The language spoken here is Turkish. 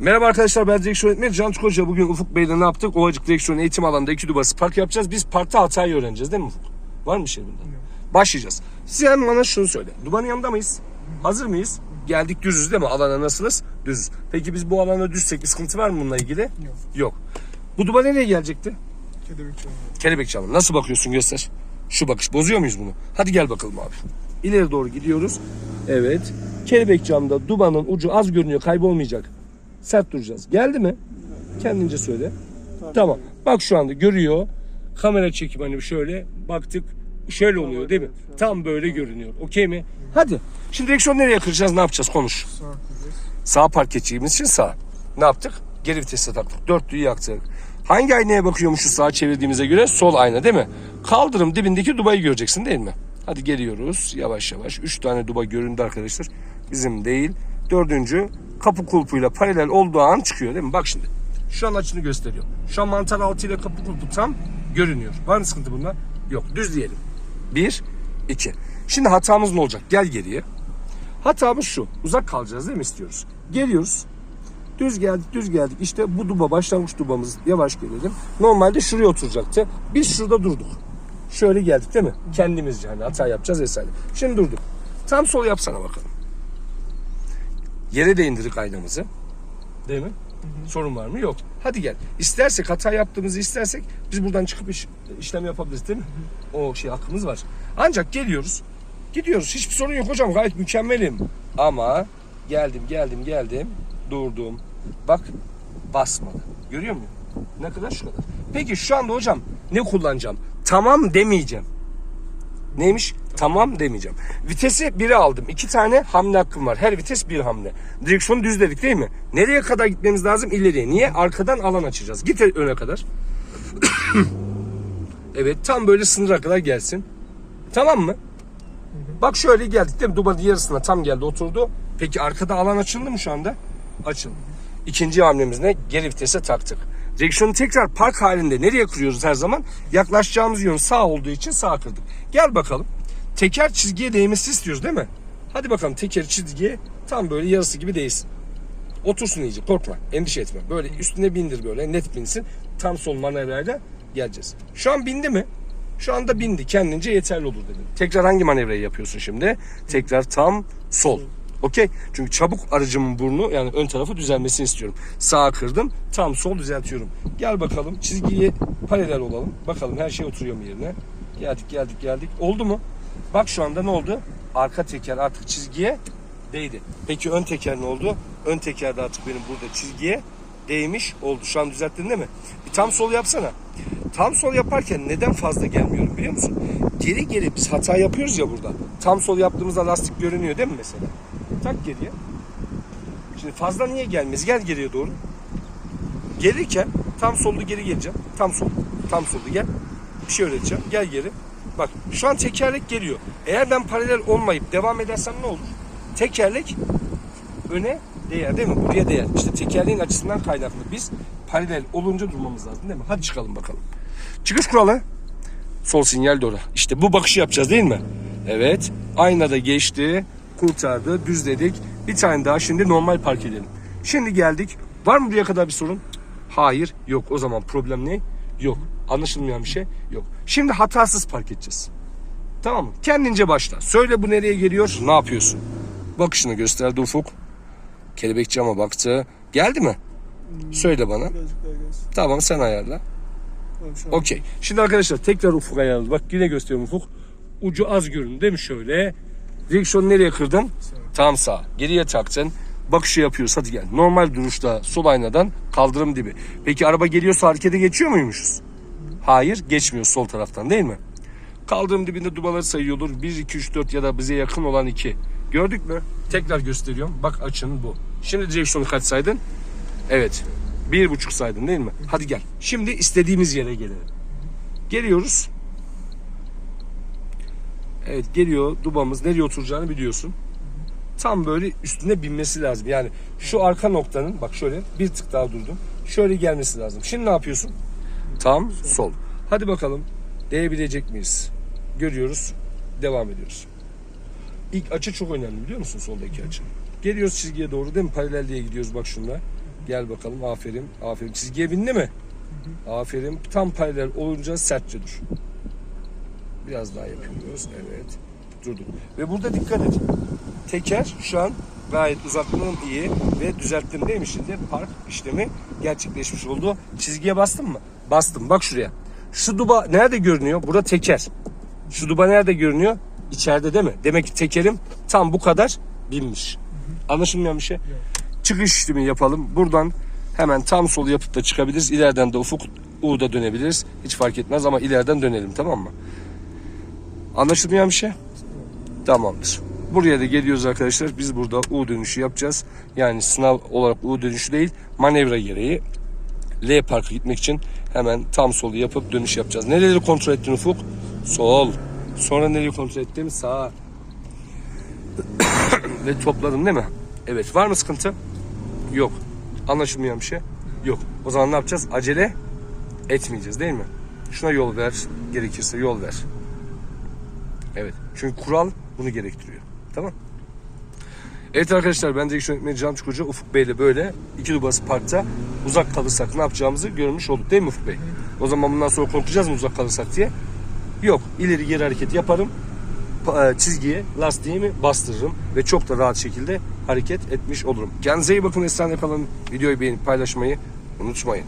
Merhaba arkadaşlar ben direksiyon öğretmeni Can Koca. Bugün Ufuk Bey'le ne yaptık? Ovacık direksiyon eğitim alanında iki dubası park yapacağız. Biz parkta hatayı öğreneceğiz değil mi Ufuk? Var mı şey bunda? Başlayacağız. Sen bana şunu söyle. Dubanın yanında mıyız? Hazır mıyız? Geldik düzüz değil mi? Alana nasılız? Düzüz. Peki biz bu alana düşsek bir sıkıntı var mı bununla ilgili? Yok. Yok. Bu duba nereye gelecekti? Kelebek çalıyor. Kelebek çalın. Nasıl bakıyorsun göster. Şu bakış. Bozuyor muyuz bunu? Hadi gel bakalım abi. İleri doğru gidiyoruz. Evet. Kelebek camda dubanın ucu az görünüyor. Kaybolmayacak. Sert duracağız. Geldi mi? Kendince söyle. Tamam. Bak şu anda görüyor. Kamera çekim hani şöyle baktık. Şöyle oluyor değil mi? Tam böyle görünüyor. Okey mi? Hadi. Şimdi direksiyon nereye kıracağız? Ne yapacağız? Konuş. Sağ park geçeceğimiz için sağ. Ne yaptık? Geri vitese taktık. Dörtlüyü yaktık. Hangi aynaya bakıyormuşuz sağa çevirdiğimize göre? Sol ayna değil mi? Kaldırım dibindeki dubayı göreceksin değil mi? Hadi geliyoruz yavaş yavaş. Üç tane duba göründü arkadaşlar. Bizim değil. Dördüncü kapı kulpuyla paralel olduğu an çıkıyor değil mi? Bak şimdi. Şu an açını gösteriyor. Şu an mantar altı ile kapı kulpu tam görünüyor. Var mı sıkıntı bunda? Yok. Düz diyelim. Bir, iki. Şimdi hatamız ne olacak? Gel geriye. Hatamız şu. Uzak kalacağız değil mi istiyoruz? Geliyoruz. Düz geldik, düz geldik. İşte bu duba başlangıç dubamız. Yavaş gelelim. Normalde şuraya oturacaktı. Biz şurada durduk. Şöyle geldik değil mi? Kendimizce hani hata yapacağız vesaire. Şimdi durduk. Tam sol yapsana bakalım. Yere de indirdik aynamızı. Değil mi? Sorun var mı? Yok. Hadi gel. İstersek hata yaptığımızı istersek biz buradan çıkıp iş- işlem yapabiliriz değil mi? O şey hakkımız var. Ancak geliyoruz. Gidiyoruz. Hiçbir sorun yok hocam. Gayet mükemmelim. Ama geldim geldim geldim. Durdum. Bak basmadı. Görüyor musun? Ne kadar şu kadar. Peki şu anda hocam ne kullanacağım? Tamam demeyeceğim. Neymiş? Tamam demeyeceğim. Vitesi 1'e aldım. İki tane hamle hakkım var. Her vites bir hamle. Direksiyonu düz dedik değil mi? Nereye kadar gitmemiz lazım? İleriye. Niye? Arkadan alan açacağız. Git öne kadar. evet tam böyle sınıra kadar gelsin. Tamam mı? Bak şöyle geldik değil mi? Dubanın yarısına tam geldi oturdu. Peki arkada alan açıldı mı şu anda? Açıldı. İkinci hamlemiz ne? Geri vitese taktık. Direksiyonu tekrar park halinde nereye kırıyoruz her zaman? Yaklaşacağımız yön sağ olduğu için sağ kırdık. Gel bakalım. Teker çizgiye değmesi istiyoruz değil mi? Hadi bakalım teker çizgiye tam böyle yarısı gibi değsin. Otursun iyice korkma endişe etme. Böyle üstüne bindir böyle net binsin. Tam sol manevrayla geleceğiz. Şu an bindi mi? Şu anda bindi. Kendince yeterli olur dedim. Tekrar hangi manevrayı yapıyorsun şimdi? Tekrar tam sol. Okey. Çünkü çabuk aracımın burnu yani ön tarafı düzelmesini istiyorum. Sağa kırdım. Tam sol düzeltiyorum. Gel bakalım çizgiye paralel olalım. Bakalım her şey oturuyor mu yerine? Geldik geldik geldik. Oldu mu? Bak şu anda ne oldu? Arka teker artık çizgiye değdi. Peki ön teker ne oldu? Ön teker de artık benim burada çizgiye değmiş oldu. Şu an düzelttin değil mi? Bir tam sol yapsana. Tam sol yaparken neden fazla gelmiyorum biliyor musun? Geri geri biz hata yapıyoruz ya burada. Tam sol yaptığımızda lastik görünüyor değil mi mesela? Tak geriye. Şimdi fazla niye gelmez? Gel geriye doğru. Gelirken tam soldu geri geleceğim. Tam sol. Tam soldu gel. Bir şey öğreteceğim. Gel geri. Bak şu an tekerlek geliyor. Eğer ben paralel olmayıp devam edersem ne olur? Tekerlek öne değer değil mi? Buraya değer. İşte tekerleğin açısından kaynaklı. Biz paralel olunca durmamız lazım değil mi? Hadi çıkalım bakalım. Çıkış kuralı. Sol sinyal doğru. İşte bu bakışı yapacağız değil mi? Evet. Aynada geçti. Kurtardı. Düzledik. Bir tane daha şimdi normal park edelim. Şimdi geldik. Var mı buraya kadar bir sorun? Hayır. Yok. O zaman problem ne? Yok. Anlaşılmayan bir şey yok. Şimdi hatasız park edeceğiz. Tamam mı? Kendince başla. Söyle bu nereye geliyor? Ne yapıyorsun? Bakışını gösterdi Ufuk. Kelebek cama baktı. Geldi mi? Söyle bana. Tamam sen ayarla. Okey. Şimdi arkadaşlar tekrar ufuk ayarladı. Bak yine gösteriyorum ufuk. Ucu az göründü değil mi şöyle? Direksiyonu nereye kırdın? Tam sağ. Geriye taktın. Bakışı yapıyoruz. Hadi gel. Normal duruşta sol aynadan kaldırım dibi. Peki araba geliyorsa harekete geçiyor muymuşuz? Hayır. Geçmiyor sol taraftan değil mi? Kaldırım dibinde dubaları sayıyordur. 1, 2, 3, 4 ya da bize yakın olan 2. Gördük mü? Tekrar gösteriyorum. Bak açın bu. Şimdi direksiyonu kaç saydın? Evet. Bir buçuk saydın değil mi? Hadi gel. Şimdi istediğimiz yere gelelim. Geliyoruz. Evet geliyor dubamız nereye oturacağını biliyorsun. Tam böyle üstüne binmesi lazım. Yani şu arka noktanın bak şöyle bir tık daha durdum. Şöyle gelmesi lazım. Şimdi ne yapıyorsun? Tam sol. Hadi bakalım değebilecek miyiz? Görüyoruz. Devam ediyoruz. İlk açı çok önemli biliyor musun soldaki açı? Geliyoruz çizgiye doğru değil mi? Paralel diye gidiyoruz bak şunlar. Gel bakalım aferin. Aferin. Çizgiye bindi mi? Aferin. Tam paralel olunca sertçe dur. Biraz daha yapıyoruz. Evet. Durduk. Ve burada dikkat et. Teker şu an gayet uzaklığım iyi ve düzelttim değil mi şimdi? Park işlemi gerçekleşmiş oldu. Çizgiye bastın mı? Bastım. Bak şuraya. Şu duba nerede görünüyor? Burada teker. Şu duba nerede görünüyor? İçeride değil mi? Demek ki tekerim tam bu kadar binmiş. Anlaşılmayan bir şey. Çıkış işlemi yapalım. Buradan hemen tam sol yapıp da çıkabiliriz. İleriden de ufuk U'da dönebiliriz. Hiç fark etmez ama ileriden dönelim tamam mı? Anlaşılmayan bir şey? Tamamdır. Buraya da geliyoruz arkadaşlar. Biz burada U dönüşü yapacağız. Yani sınav olarak U dönüşü değil, manevra gereği L parka gitmek için hemen tam solu yapıp dönüş yapacağız. Nereleri kontrol ettin Ufuk? Sol. Sonra nereyi kontrol ettim? Sağ. Ve topladım değil mi? Evet. Var mı sıkıntı? Yok. Anlaşılmayan bir şey? Yok. O zaman ne yapacağız? Acele etmeyeceğiz değil mi? Şuna yol ver. Gerekirse yol ver. Evet. Çünkü kural bunu gerektiriyor. Tamam. Evet arkadaşlar ben direksiyon yönetmeni Can Çukurcu Ufuk Bey ile böyle iki Dubası Park'ta uzak kalırsak ne yapacağımızı görmüş olduk değil mi Ufuk Bey? O zaman bundan sonra korkacağız mı uzak kalırsak diye? Yok. İleri geri hareket yaparım. Pa- e, Çizgiye lastiğimi bastırırım ve çok da rahat şekilde hareket etmiş olurum. Kendinize iyi bakın. Esenle kalın. Videoyu beğenip paylaşmayı unutmayın.